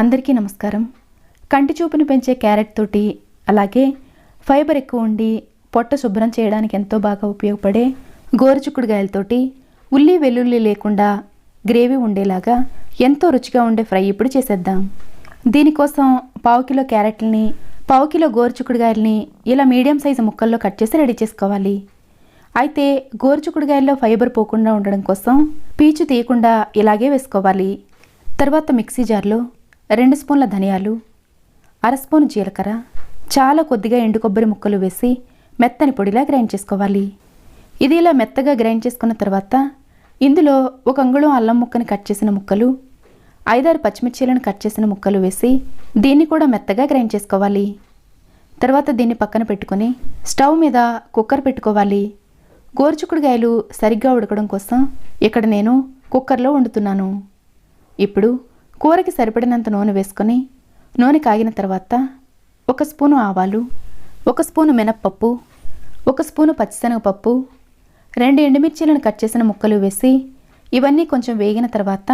అందరికీ నమస్కారం. కంటి చూపును పెంచే క్యారెట్ తోటి అలాగే ఫైబర్ ఎక్కువ ఉండి పొట్ట శుభ్రం చేయడానికి ఎంతో బాగా ఉపయోగపడే గోరుచుక్కుడుగాయలతోటి ఉల్లి వెల్లుల్లి లేకుండా గ్రేవీ ఉండేలాగా ఎంతో రుచిగా ఉండే ఫ్రై ఇప్పుడు చేసేద్దాం. దీనికోసం పావు కిలో క్యారెట్లని పావు కిలో గోరుచుక్కుడుగాయలని ఇలా మీడియం సైజు ముక్కల్లో కట్ చేసి రెడీ చేసుకోవాలి. అయితే గోరుచుక్కుడుగాయల్లో ఫైబర్ పోకుండా ఉండడం కోసం పీచు తీయకుండా ఇలాగే వేసుకోవాలి. తర్వాత మిక్సీ జార్లో రెండు స్పూన్ల ధనియాలు అర స్పూన్ జీలకర్ర చాలా కొద్దిగా ఎండు కొబ్బరి ముక్కలు వేసి మెత్తని పొడిలా గ్రైండ్ చేసుకోవాలి. ఇది ఇలా మెత్తగా గ్రైండ్ చేసుకున్న తర్వాత ఇందులో ఒక అంగుళం అల్లం ముక్కని కట్ చేసిన ముక్కలు ఐదారు పచ్చిమిర్చీలను కట్ చేసిన ముక్కలు వేసి దీన్ని కూడా మెత్తగా గ్రైండ్ చేసుకోవాలి. తర్వాత దీన్ని పక్కన పెట్టుకొని స్టవ్ మీద కుక్కర్ పెట్టుకోవాలి. గోరుచుక్కుడుగాయలు సరిగ్గా ఉడకడం కోసం ఇక్కడ నేను కుక్కర్లో వండుతున్నాను. ఇప్పుడు కూరకి సరిపడినంత నూనె వేసుకొని నూనె కాగిన తర్వాత ఒక స్పూను ఆవాలు ఒక స్పూను మినప్పప్పు ఒక స్పూను పచ్చిశనగపప్పు రెండు ఎండుమిర్చీలను కట్ చేసిన ముక్కలు వేసి ఇవన్నీ కొంచెం వేగిన తర్వాత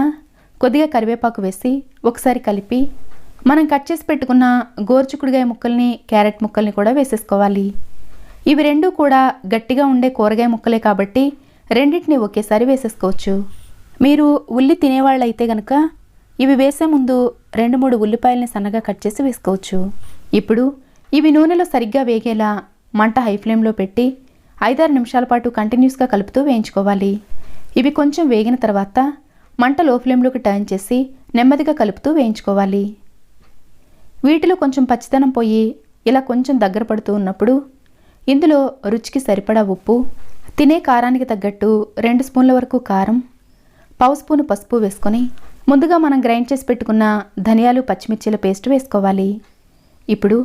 కొద్దిగా కరివేపాకు వేసి ఒకసారి కలిపి మనం కట్ చేసి పెట్టుకున్న గోరుచుకుడుగాయ ముక్కల్ని క్యారెట్ ముక్కల్ని కూడా వేసేసుకోవాలి. ఇవి రెండూ కూడా గట్టిగా ఉండే కూరగాయ ముక్కలే కాబట్టి రెండింటిని ఒకేసారి వేసేసుకోవచ్చు. మీరు ఉల్లి తినేవాళ్ళైతే గనక ఇవి వేసే ముందు రెండు మూడు ఉల్లిపాయలని సన్నగా కట్ చేసి వేసుకోవచ్చు. ఇప్పుడు ఇవి నూనెలో సరిగ్గా వేగేలా మంట హై ఫ్లేమ్లో పెట్టి ఐదారు నిమిషాల పాటు కంటిన్యూస్గా కలుపుతూ వేయించుకోవాలి. ఇవి కొంచెం వేగిన తర్వాత మంట లో ఫ్లేమ్లోకి టర్న్ చేసి నెమ్మదిగా కలుపుతూ వేయించుకోవాలి. వీటిలో కొంచెం పచ్చిదనం పోయి ఇలా కొంచెం దగ్గర పడుతూ ఉన్నప్పుడు ఇందులో రుచికి సరిపడా ఉప్పు తినే కారానికి తగ్గట్టు రెండు స్పూన్ల వరకు కారం పావు స్పూన్ పసుపు వేసుకొని ముందుగా మనం గ్రైండ్ చేసి పెట్టుకున్న ధనియాలు పచ్చిమిర్చిల పేస్ట్ వేసుకోవాలి. ఇప్పుడు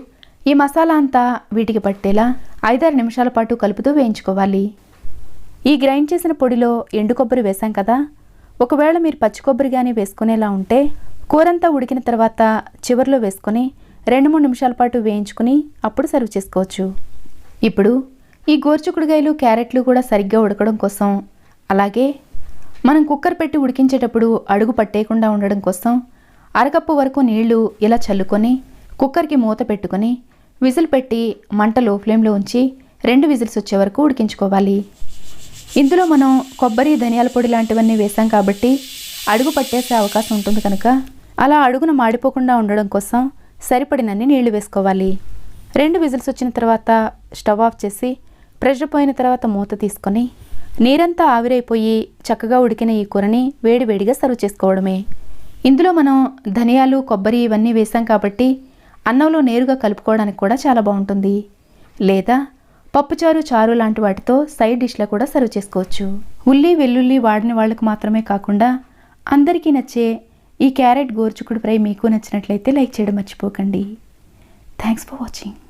ఈ మసాలా అంతా వీటికి పట్టేలా ఐదారు నిమిషాల పాటు కలుపుతూ వేయించుకోవాలి. ఈ గ్రైండ్ చేసిన పొడిలో ఎండు కొబ్బరి వేసాం కదా. ఒకవేళ మీరు పచ్చి కొబ్బరి కానీ వేసుకునేలా ఉంటే కూరంతా ఉడికిన తర్వాత చివర్లో వేసుకొని రెండు మూడు నిమిషాల పాటు వేయించుకుని అప్పుడు సర్వ్ చేసుకోవచ్చు. ఇప్పుడు ఈ గోర్చుకుడుగాయలు క్యారెట్లు కూడా సరిగ్గా ఉడకడం కోసం అలాగే మనం కుక్కర్ పెట్టి ఉడికించేటప్పుడు అడుగు పట్టేయకుండా ఉండడం కోసం అరకప్పు వరకు నీళ్ళు ఇలా చల్లుకొని కుక్కర్కి మూత పెట్టుకొని విజిల్ పెట్టి మంట లో ఫ్లేమ్లో ఉంచి రెండు విజిల్స్ వచ్చే వరకు ఉడికించుకోవాలి. ఇందులో మనం కొబ్బరి ధనియాల పొడి లాంటివన్నీ వేసాం కాబట్టి అడుగు పట్టేసే అవకాశం ఉంటుంది కనుక అలా అడుగున మాడిపోకుండా ఉండడం కోసం సరిపడినన్ని నీళ్ళు వేసుకోవాలి. రెండు విజిల్స్ వచ్చిన తర్వాత స్టవ్ ఆఫ్ చేసి ప్రెషర్ పోయిన తర్వాత మూత తీసుకొని నీరంతా ఆవిరైపోయి చక్కగా ఉడికిన ఈ కూరని వేడివేడిగా సర్వ్ చేసుకోవడమే. ఇందులో మనం ధనియాలు కొబ్బరి ఇవన్నీ వేసాం కాబట్టి అన్నంలో నేరుగా కలుపుకోవడానికి కూడా చాలా బాగుంటుంది. లేదా పప్పుచారు చారు లాంటి వాటితో సైడ్ డిష్లో కూడా సర్వ్ చేసుకోవచ్చు. ఉల్లి వెల్లుల్లి వాడిన వాళ్ళకు మాత్రమే కాకుండా అందరికీ నచ్చే ఈ క్యారెట్ గోర్చుకుడు ఫ్రై మీకు నచ్చినట్లయితే లైక్ చేయడం మర్చిపోకండి. Thanks for watching.